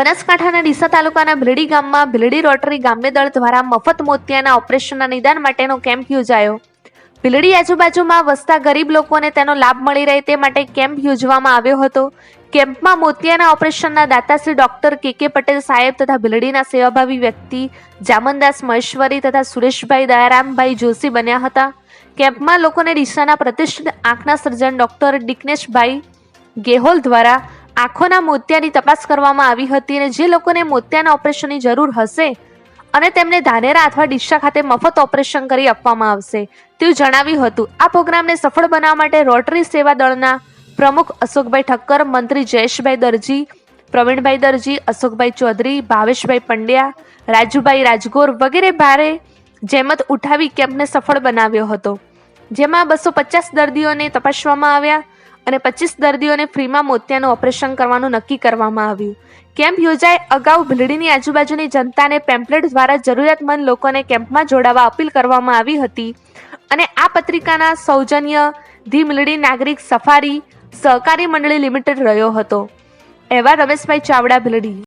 બનાસકાંઠાના ડીસા તાલુકાના ભીલડી ગામમાં ભીલડી રોટરી ગામ્ય દળ દ્વારા મફત મોતિયાના ઓપરેશનના નિદાન માટેનો કેમ્પ યોજાયો. ભીલડી આજુબાજુમાં વસતા ગરીબ લોકોને તેનો લાભ મળી રહે તે માટે કેમ્પ યોજવામાં આવ્યો હતો. કેમ્પમાં મોતિયાના ઓપરેશનના દાતાશ્રી ડોક્ટર કે કે પટેલ સાહેબ તથા ભીલડીના સેવાભાવી વ્યક્તિ જામનદાસ મહેશ્વરી તથા સુરેશભાઈ દયારામભાઈ જોશી બન્યા હતા. કેમ્પમાં લોકોને ડીસાના પ્રતિષ્ઠિત આંખના સર્જન ડોક્ટર દિગ્નેશભાઈ ગેહોલ દ્વારા આંખોના મોતિયાની તપાસ કરવામાં આવી હતી અને જે લોકોને મોતિયાના ઓપરેશનની જરૂર હશે અને તેમને ધાનેરા અથવા ડીસા ખાતે મફત ઓપરેશન કરી આપવામાં આવશે. તેવું જણાવ્યું હતું, આ પ્રોગ્રામને સફળ બનાવવા માટે રોટરી સેવા દળના પ્રમુખ અશોકભાઈ ઠક્કર, મંત્રી જયેશભાઈ દરજી, પ્રવીણભાઈ દરજી, અશોકભાઈ ચૌધરી, ભાવેશભાઈ પંડ્યા, રાજુભાઈ રાજગોર વગેરે ભારે જેમત ઉઠાવી કેમ્પને સફળ બનાવ્યો હતો. જેમાં બસો પચાસ દર્દીઓને તપાસવામાં આવ્યા. અને પચીસ દર્દીઓને ફ્રીમાં મોતિયાનું ઓપરેશન કરવાનું નક્કી કરવામાં આવ્યું. કેમ્પ યોજાય અગાઉ ભીલડીની આજુબાજુની જનતાને પેમ્પલેટ દ્વારા જરૂરિયાતમંદ લોકોને કેમ્પમાં જોડાવા અપીલ કરવામાં આવી હતી અને આ પત્રિકાના સૌજન્ય ધી મિલડી નાગરિક સફારી સહકારી મંડળી લિમિટેડ રહ્યો હતો. એવા રમેશભાઈ ચાવડા ભીલડી.